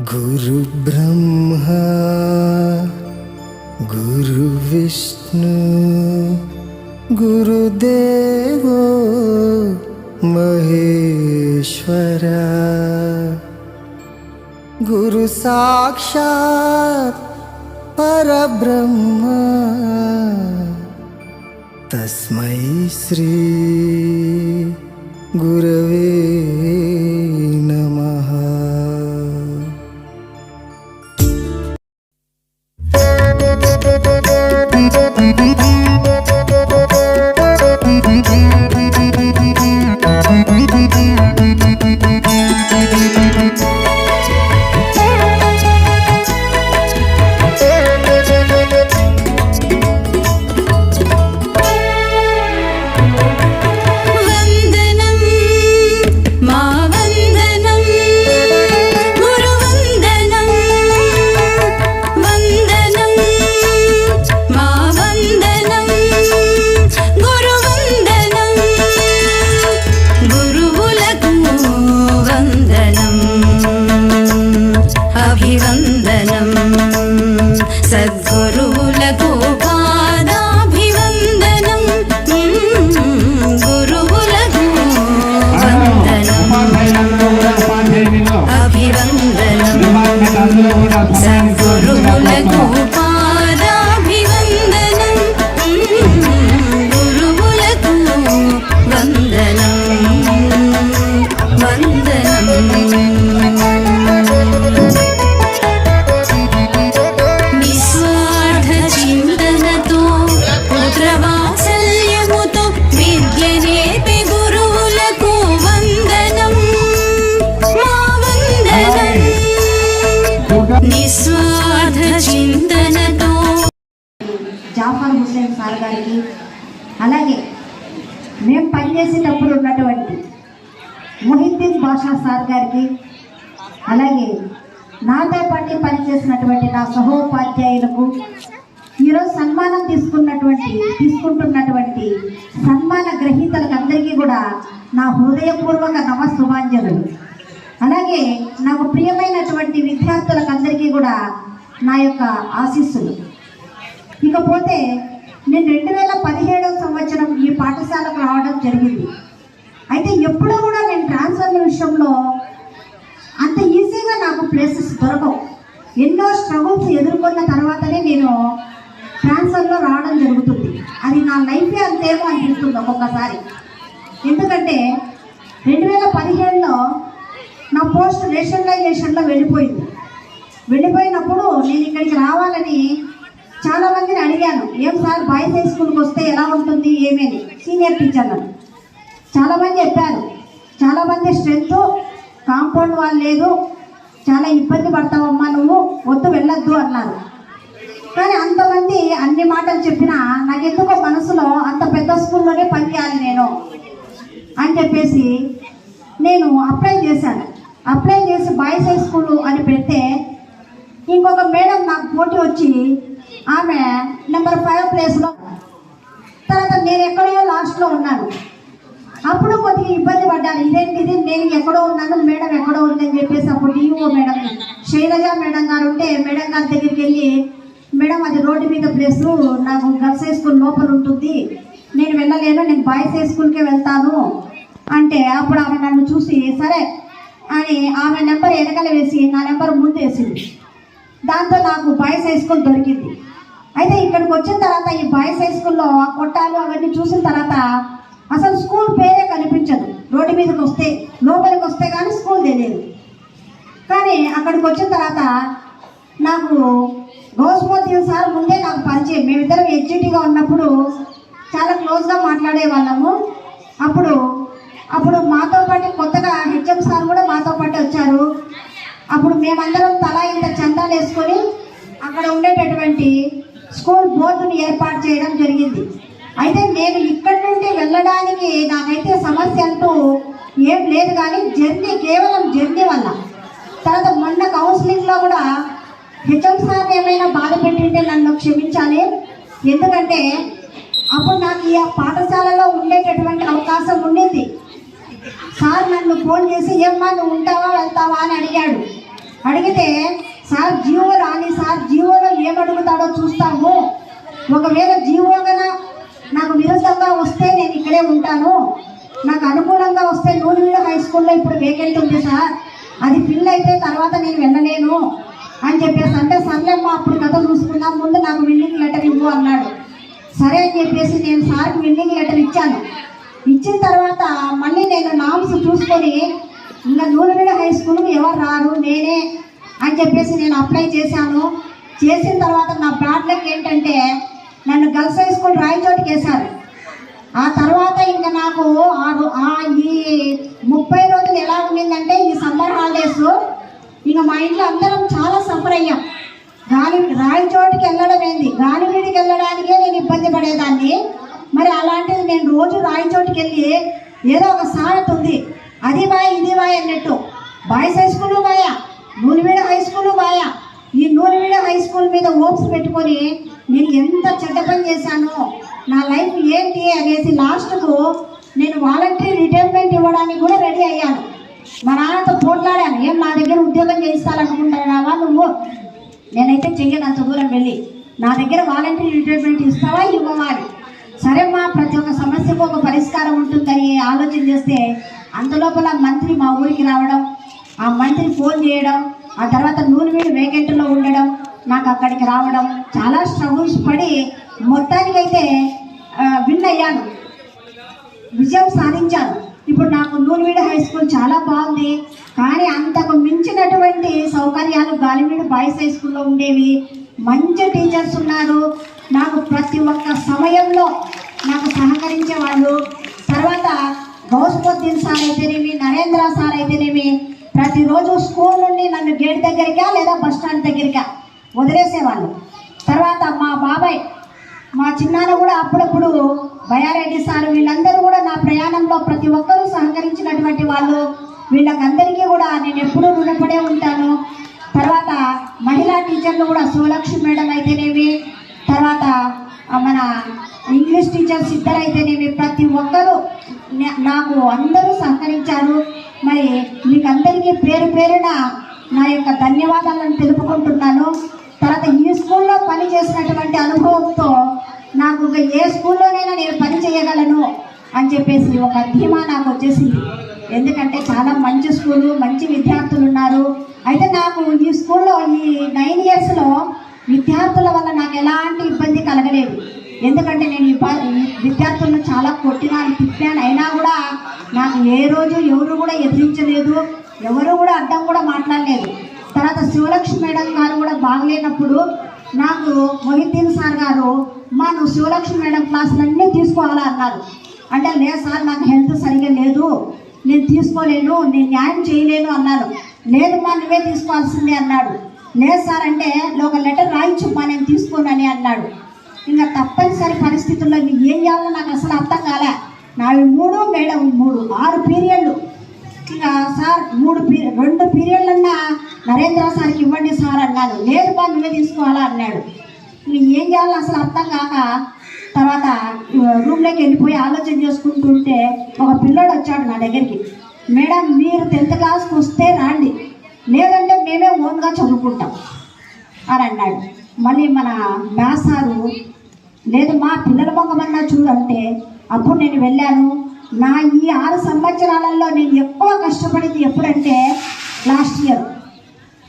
गुरुब्रह्मा गुरुविष्णु गुरुदेवो महेश्वरा। गुरुसाक्षात् परब्रह्मा तस्मै श्री गुरवे வந்த నిస్వార్థ చింతనతో జాఫర్ హుసేన్ సార్ గారికి అలాగే మేము పనిచేసేటప్పుడు ఉన్నటువంటి మొహిద్దీన్ బాషా సార్ గారికి అలాగే నాతో పాటు పనిచేసినటువంటి నా సహోపాధ్యాయులకు ఈరోజు సన్మానం తీసుకున్నటువంటి తీసుకుంటున్నటువంటి సన్మాన గ్రహీతలకు అందరికీ కూడా నా హృదయపూర్వక నమస్సుమాంజలు. అలాగే నాకు ప్రియమైనటువంటి విద్యార్థులకు కూడా నా యొక్క ఆశీస్సులు. ఇకపోతే నేను రెండు వేల పదిహేడవ సంవత్సరం ఈ పాఠశాలకు రావడం జరిగింది. అయితే ఎప్పుడూ కూడా నేను ట్రాన్స్ఫర్ విషయంలో అంత ఈజీగా నాకు ప్లేసెస్ దొరకవు. ఎన్నో స్ట్రగుల్స్ ఎదుర్కొన్న తర్వాతనే నేను ట్రాన్స్ఫర్లో రావడం జరుగుతుంది. అది నా లైఫే అంతేమో అనిపిస్తుంది ఒక్కొక్కసారి. ఎందుకంటే రెండు వేల పదిహేడులో నా పోస్ట్ రేషనలైజేషన్లో వెళ్ళిపోయింది. వెళ్ళిపోయినప్పుడు నేను ఇక్కడికి రావాలని చాలా మందిని అడిగాను. ఏం సార్ బాయ్స్ హై స్కూల్కి వస్తే ఎలా ఉంటుంది ఏమేమి? సీనియర్ టీచర్లను చాలామంది చెప్పారు. చాలామంది స్ట్రెంగ్త్ కాంపౌండ్ వాళ్ళు లేదు. చాలా ఇబ్బంది పడతావమ్మా నువ్వు వద్దు వెళ్ళొద్దు అన్నారు. కానీ అంతమంది అన్ని మాటలు చెప్పినా నాకు ఎందుకో మనసులో అంత పెద్ద స్కూల్లోనే పనిచేయాలి నేను అని చెప్పేసి నేను అప్లై చేశాను. అప్లై చేసి బాయ్స్ హై స్కూల్ అని పెడితే ఇంకొక మేడం నాకు పోటీ వచ్చి ఆమె నెంబర్ ఫైవ్ ప్లేస్లో తర్వాత నేను ఎక్కడో లాస్ట్లో ఉన్నాను. అప్పుడు కొద్దిగా ఇబ్బంది పడ్డాను. ఇదేంటిది నేను ఎక్కడో ఉన్నాను మేడం ఎక్కడో ఉందని చెప్పేసి అప్పుడు డిఓ మేడం శైలజ మేడం గారు ఉంటే మేడం గారి దగ్గరికి వెళ్ళి మేడం అది రోడ్డు మీద ప్లేస్ నాకు గర్ల్స్ హై స్కూల్ లోపల ఉంటుంది. నేను వెళ్ళలేను నేను బాయ్స్ హై స్కూల్కే వెళ్తాను. అంటే అప్పుడు ఆమె నన్ను చూసి సరే అని ఆమె నెంబర్ ఎనకల వేసి నా నెంబర్ ముందు వేసింది. దాంతో నాకు బాయ్స్ హై స్కూల్ దొరికింది. అయితే ఇక్కడికి వచ్చిన తర్వాత ఈ బాయ్స్ హై స్కూల్లో ఆ కొట్టాలు అవన్నీ చూసిన తర్వాత అసలు స్కూల్ పేరే కనిపించదు. రోడ్డు మీదకి వస్తే లోపలికి వస్తే కానీ స్కూల్ తెలియదు. కానీ అక్కడికి వచ్చిన తర్వాత నాకు గౌస్మోతి సార్ ముందే నాకు పరిచయం. మేమిద్దరం హెచ్జిటీగా ఉన్నప్పుడు చాలా క్లోజ్గా మాట్లాడే వాళ్ళము. అప్పుడు అప్పుడు మాతో పాటు కొత్తగా హెచ్ఎం సార్ కూడా మాతో పాటు వచ్చారు. అప్పుడు మేమందరం తలా ఇంత చందాలు వేసుకొని అక్కడ ఉండేటటువంటి స్కూల్ బోర్డుని ఏర్పాటు చేయడం జరిగింది. అయితే నేను ఇక్కడి నుండి వెళ్ళడానికి నాకైతే సమస్య అంటూ ఏం లేదు కానీ జర్నీ కేవలం జర్నీ వల్ల. తర్వాత మొన్న కౌన్సిలింగ్లో కూడా హెచ్ఎం సార్ ఏమైనా బాధ పెట్టింటే నన్ను క్షమించాలి. ఎందుకంటే అప్పుడు నాకు ఈ పాఠశాలలో ఉండేటటువంటి అవకాశం ఉండింది. సార్ నన్ను ఫోన్ చేసి ఏమ్మా నువ్వు ఉంటావా వెళ్తావా? అని అడిగాడు. అడిగితే సార్ జీవో రాని సార్ జీవోలో ఏమడుగుతాడో చూస్తాము. ఒకవేళ జీవోగా నాకు విరుద్ధంగా వస్తే నేను ఇక్కడే ఉంటాను. నాకు అనుకూలంగా వస్తే నూనెవీడు హై స్కూల్లో ఇప్పుడు వేకెంట్ ఉంది సార్. అది ఫిల్ అయితే తర్వాత నేను వెళ్ళలేను. అని చెప్పేసి అంటే సర్లేమ్మా అప్పుడు కథ చూసుకుందాం. ముందు నాకు విల్లింగ్ లెటర్ ఇవ్వు అన్నాడు. సరే అని చెప్పేసి నేను సార్కి విల్లింగ్ లెటర్ ఇచ్చాను. ఇచ్చిన తర్వాత మళ్ళీ నేను నామ్స్ చూసుకొని ఇంకా నూనెవీడ హై స్కూల్ ఎవరు రారు నేనే అని చెప్పేసి నేను అప్లై చేశాను. చేసిన తర్వాత నా ప్రాబ్లం ఏంటంటే నన్ను గర్ల్స్ హై స్కూల్ రాయచోటికి వేశారు. ఆ తర్వాత ఇంకా నాకు ఆ రో- ఈ ముప్పై రోజులు ఎలా ఉండిందంటే ఈ సమ్మర్ హాలిడేస్ ఇంకా మా ఇంట్లో అందరం చాలా సఫర్ అయ్యాం. గాలి రాయచోటికి వెళ్ళడం ఏంది? గాలివీడికి వెళ్ళడానికే నేను ఇబ్బంది పడేదాన్ని. మరి అలాంటిది నేను రోజు రాయి చోటుకి వెళ్ళి ఏదో ఒక సామెత ఉంది. అది బాయ్ ఇది బాయ్ అన్నట్టు. బాయ్స్ హై స్కూల్ బాయా నూనెవీడ హై స్కూల్ బాయా ఈ నూనెవీడ హై స్కూల్ మీద ఓప్స్ పెట్టుకొని నేను ఎంత చెడ్డ పని చేశాను నా లైఫ్ ఏంటి అనేసి లాస్ట్కు నేను వాలంటరీ రిటైర్మెంట్ ఇవ్వడానికి కూడా రెడీ అయ్యాను. మా నాన్నతో పోట్లాడాను. ఏం నా దగ్గర ఉద్యోగం చేయిస్తాలనుకుంటున్నావా నువ్వు. నేనైతే చెయ్యను అంత దూరం వెళ్ళి. నా దగ్గర వాలంటరీ రిటైర్మెంట్ ఇస్తావా? ఇవ్వవా సరే మా ప్రతి ఒక్క సమస్యకు ఒక పరిష్కారం ఉంటుందని ఆలోచన చేస్తే అంతలోపల మంత్రి మా ఊరికి రావడం ఆ మంత్రి ఫోన్ చేయడం ఆ తర్వాత నూనె వీడి వేకెంట్లో ఉండడం నాకు అక్కడికి రావడం చాలా స్ట్రగుల్స్ పడి మొత్తానికైతే విన్ అయ్యాను. విజయం సాధించాను. ఇప్పుడు నాకు నూనెవీడు హై స్కూల్ చాలా బాగుంది. కానీ అంతకు మించినటువంటి సౌకర్యాలు గాలివీడు బాయ్స్ హై స్కూల్లో ఉండేవి. మంచి టీచర్స్ ఉన్నారు. నాకు ప్రతి ఒక్క సమయంలో నాకు సహకరించే వాళ్ళు తర్వాత గౌస్ముద్దీన్ సార్ అయితేనేమి నరేంద్ర సార్ అయితేనేమి ప్రతిరోజు స్కూల్ నుండి నన్ను గేట్ దగ్గరికా లేదా బస్ స్టాండ్ దగ్గరికా వదిలేసేవాళ్ళు. తర్వాత మా బాబాయ్ మా చిన్నాన్న కూడా అప్పుడప్పుడు భయారెడ్డి సార్ వీళ్ళందరూ కూడా నా ప్రయాణంలో ప్రతి ఒక్కరూ సహకరించినటువంటి వాళ్ళు. వీళ్ళకందరికీ కూడా నేను ఎప్పుడూ రుణపడే ఉంటాను. తర్వాత మహిళా టీచర్లు కూడా శివలక్ష్మి మేడం అయితేనేమి తర్వాత మన ఇంగ్లీష్ టీచర్స్ ఇద్దరు ప్రతి ఒక్కరూ నాకు అందరూ సహకరించారు. మరి మీకు అందరికీ పేరు పేరున నా యొక్క ధన్యవాదాలను తెలుపుకుంటున్నాను. తర్వాత ఈ స్కూల్లో పని చేసినటువంటి అనుభవంతో నాకు ఏ స్కూల్లోనైనా నేను పని చేయగలను అని చెప్పేసి ఒక ధీమా నాకు వచ్చేసింది. ఎందుకంటే చాలా మంచి స్కూలు మంచి విద్యార్థులు ఉన్నారు. అయితే నాకు ఈ స్కూల్లో ఈ నైన్ ఇయర్స్లో విద్యార్థుల వల్ల నాకు ఎలాంటి ఇబ్బంది కలగలేదు. ఎందుకంటే నేను ఈ ప- విద్యార్థులను చాలా కొట్టినాను తిప్పాను అయినా కూడా నాకు ఏ రోజు ఎవరు కూడా ఎదిరించలేదు. ఎవరు కూడా అడ్డం కూడా మాట్లాడలేదు. తర్వాత శివలక్ష్మి మేడం గారు కూడా బాగలేనప్పుడు నాకు మొహిద్దీన్ సార్ గారు మా నువ్వు శివలక్ష్మి మేడం క్లాసులన్నీ తీసుకోవాలా అన్నారు. అంటే లేదు సార్ నాకు హెల్త్ సరిగా లేదు. నేను తీసుకోలేను. నేను న్యాయం చేయలేను అన్నాను లేదు మా నువ్వే తీసుకోవాల్సిందే అన్నాడు. లేదు సార్ అంటే ఒక లెటర్ రాయించుమ్మా నేను తీసుకోనని అన్నాడు. ఇంకా తప్పనిసరి పరిస్థితుల్లో ఇంక ఏం చేయాలో నాకు అసలు అర్థం కాలే. నావి మూడు మేడం మూడు ఆరు పీరియడ్లు. ఇంకా సార్ మూడు పీ రెండు పీరియడ్లన్నా నరేంద్ర సార్కి ఇవ్వండి సార్ అన్నాను లేదు బా నువ్వే తీసుకోవాలా అన్నాడు. నువ్వు ఏం చేయాలో అసలు అర్థం కాక తర్వాత రూమ్లోకి వెళ్ళిపోయి ఆలోచన చేసుకుంటుంటే ఒక పిల్లోడు వచ్చాడు నా దగ్గరికి. మేడం మీరు టెన్త్ క్లాస్కి వస్తే రాండి. కూడా చదువుకుంటాం. అని అన్నాడు. మళ్ళీ మన మ్యాథ్స్ లేదు మా పిల్లల మొగమన్నా చూడంటే అప్పుడు నేను వెళ్ళాను. నా ఈ ఆరు సంవత్సరాలలో నేను ఎక్కువ కష్టపడింది ఎప్పుడంటే లాస్ట్ ఇయర్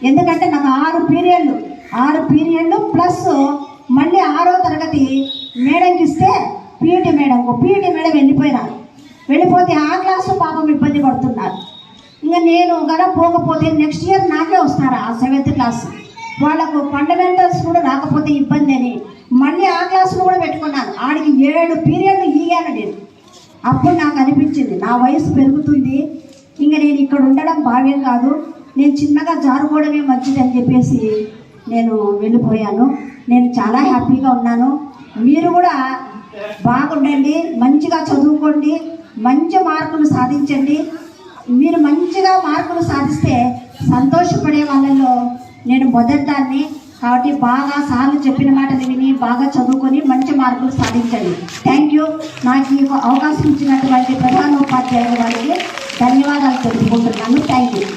ఎందుకంటే నాకు ఆరు పీరియడ్లు ఆరు పీరియడ్లు ప్లస్ మళ్ళీ ఆరో తరగతి మేడంకి ఇస్తే పీఈటీ మేడంకు పీఈటీ మేడం వెళ్ళిపోయినారు. వెళ్ళిపోతే ఆ క్లాసు పాపం ఇబ్బంది పడుతున్నారు. ఇంకా నేను గన పోకపోతే నెక్స్ట్ ఇయర్ నాకే వస్తారా ఆ సెవెంత్ క్లాస్ వాళ్ళకు ఫండమెంటల్స్ కూడా రాకపోతే ఇబ్బంది అని. మళ్ళీ ఆ క్లాసులు కూడా పెట్టుకున్నాను. ఆడికి ఏడు పీరియడ్లు ఇయ్యాను నేను. అప్పుడు నాకు అనిపించింది నా వయసు పెరుగుతుంది. ఇంకా నేను ఇక్కడ ఉండడం భావ్యం కాదు. నేను చిన్నగా జారుకోవడమే మంచిది అని చెప్పేసి నేను వెళ్ళిపోయాను. నేను చాలా హ్యాపీగా ఉన్నాను. మీరు కూడా బాగుండండి మంచిగా చదువుకోండి మంచి మార్కులు సాధించండి. మీరు మంచిగా మార్కులు సాధిస్తే సంతోషపడే వాళ్ళలో నేను మొదటిదాన్ని కాబట్టి బాగా సార్లు చెప్పిన మాటలు విని బాగా చదువుకొని మంచి మార్కులు సాధించండి. థ్యాంక్ యూ నాకు ఈ అవకాశం ఇచ్చినటువంటి ప్రధానోపాధ్యాయుల వారికి ధన్యవాదాలు తెలుపుకుంటున్నాను. Thank you